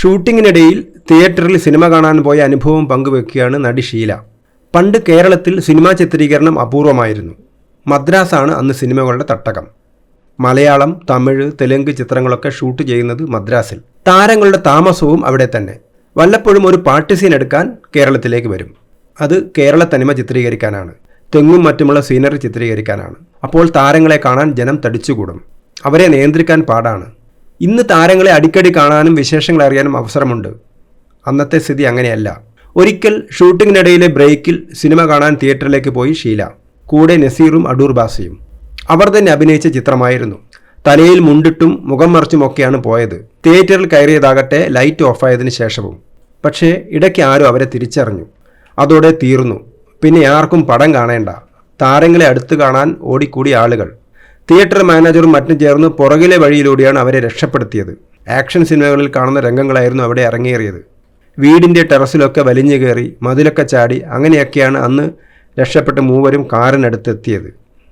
ഷൂട്ടിങ്ങിനിടയിൽ തിയേറ്ററിൽ സിനിമ കാണാൻ പോയ അനുഭവം പങ്കുവെക്കുകയാണ് നടി ഷീല. പണ്ട് കേരളത്തിൽ സിനിമാ ചിത്രീകരണം അപൂർവമായിരുന്നു. മദ്രാസാണ് അന്ന് സിനിമകളുടെ തട്ടകം. മലയാളം തമിഴ് തെലുങ്ക് ചിത്രങ്ങളൊക്കെ ഷൂട്ട് ചെയ്യുന്നത് മദ്രാസിൽ. താരങ്ങളുടെ താമസവും അവിടെ തന്നെ. വല്ലപ്പോഴും ഒരു പാട്ട് സീൻ എടുക്കാൻ കേരളത്തിലേക്ക് വരും. അത് കേരള തനിമ ചിത്രീകരിക്കാനാണ്. തെങ്ങും മറ്റുമുള്ള സീനറി ചിത്രീകരിക്കാനാണ്. അപ്പോൾ താരങ്ങളെ കാണാൻ ജനം തടിച്ചുകൂടും. അവരെ നിയന്ത്രിക്കാൻ പാടാണ്. ഇന്ന് താരങ്ങളെ അടിക്കടി കാണാനും വിശേഷങ്ങൾ അറിയാനും അവസരമുണ്ട്. അന്നത്തെ സ്ഥിതി അങ്ങനെയല്ല. ഒരിക്കൽ ഷൂട്ടിങ്ങിനിടയിലെ ബ്രേക്കിൽ സിനിമ കാണാൻ തിയേറ്ററിലേക്ക് പോയി ഷീല. കൂടെ നസീറും അടൂർ ബാസയും. അവർ തന്നെ അഭിനയിച്ച ചിത്രമായിരുന്നു. തലയിൽ മുണ്ടിട്ടും മുഖം മറിച്ചുമൊക്കെയാണ് പോയത്. തിയേറ്ററിൽ കയറിയതാകട്ടെ ലൈറ്റ് ഓഫായതിനു ശേഷവും. പക്ഷേ ഇടയ്ക്ക് ആരും അവരെ തിരിച്ചറിഞ്ഞു. അതോടെ തീർന്നു. പിന്നെ ആർക്കും പടം കാണേണ്ട. താരങ്ങളെ അടുത്ത് കാണാൻ ഓടിക്കൂടി ആളുകൾ. തിയേറ്റർ മാനേജറും മറ്റും ചേർന്ന് പുറകിലെ വഴിയിലൂടെയാണ് അവരെ രക്ഷപ്പെടുത്തിയത്. ആക്ഷൻ സിനിമകളിൽ കാണുന്ന രംഗങ്ങളായിരുന്നു അവിടെ ഇറങ്ങേറിയത് വീടിന്റെ ടെറസിലൊക്കെ വലിഞ്ഞു കയറി മതിലൊക്കെ ചാടി അങ്ങനെയൊക്കെയാണ് അന്ന് രക്ഷപ്പെട്ട് മൂവരും കാറിനടുത്തെത്തിയത്.